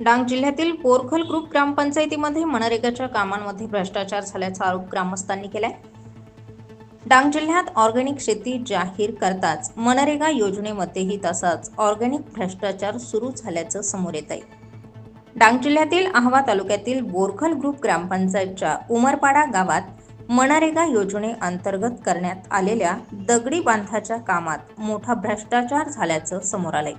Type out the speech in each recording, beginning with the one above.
डांग जिल्ह्यातील पोरखल ग्रुप ग्रामपंचायतीमध्ये मनरेगाच्या कामांमध्ये भ्रष्टाचार झाल्याचा आरोप ग्रामस्थांनी केलाय. डांग जिल्ह्यात ऑर्गॅनिक शेती जाहीर करताच मनरेगा योजनेमध्येही तसाच ऑर्गॅनिक भ्रष्टाचार सुरू झाल्याचं समोर येत आहे डांग जिल्ह्यातील आहवा तालुक्यातील बोरखल ग्रुप ग्रामपंचायतच्या उमरपाडा गावात मनरेगा योजनेअंतर्गत करण्यात आलेल्या दगडी बांधाच्या कामात मोठा भ्रष्टाचार झाल्याचं समोर आलंय.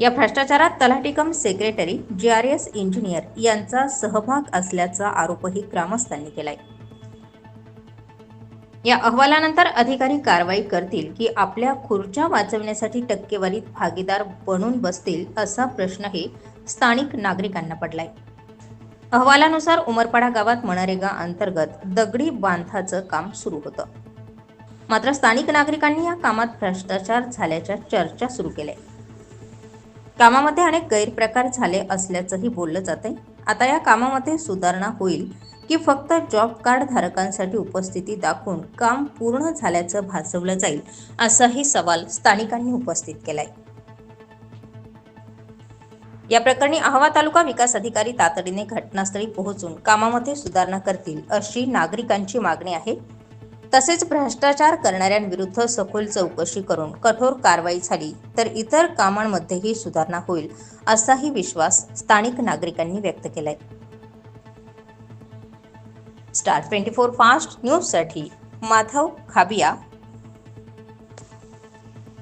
या भ्रष्टाचारात तलाठी cum secretary G R S engineer यांचा सहभाग असल्याचा आरोपही ग्रामस्थांनी केलाय. या अहवालानंतर अधिकारी कारवाई करतील की आपल्या खुर्च्या वाचवण्यासाठी टक्केवारीत भागीदार बनून बसतील असा प्रश्नही स्थानिक नागरिकांना पडलाय. अहवालानुसार उमरपाडा गावात मनरेगा अंतर्गत दगडी बांधाचं काम सुरू होतं. मात्र स्थानिक नागरिकांनी या कामात भ्रष्टाचार झाल्याच्या चर्चा सुरू केल्या. कामामध्ये अनेक गैरप्रकार झाले असल्याचंही बोललं जातंय. आता या कामामध्ये सुधारणा होईल की फक्त जॉब कार्ड धारकांसाठी उपस्थिती दाखवून काम पूर्ण झाल्याचं भासवलं जाईल असाही सवाल स्थानिकांनी उपस्थित केलाय. या प्रकरणी अहवा तालुका विकास अधिकारी तातडीने घटनास्थळी पोहोचून कामामध्ये सुधारणा करतील अशी नागरिकांची मागणी आहे. तसेच भ्रष्टाचार करणाऱ्यांविरुद्ध सखोल चौकशी करून कठोर कारवाई झाली तर इतर कामांमध्येही सुधारणा होईल असाही विश्वास स्थानिक नागरिकांनी व्यक्त केलाय. स्टार ट्वेंटी फोर फास्ट न्यूजसाठी माधव खाबिया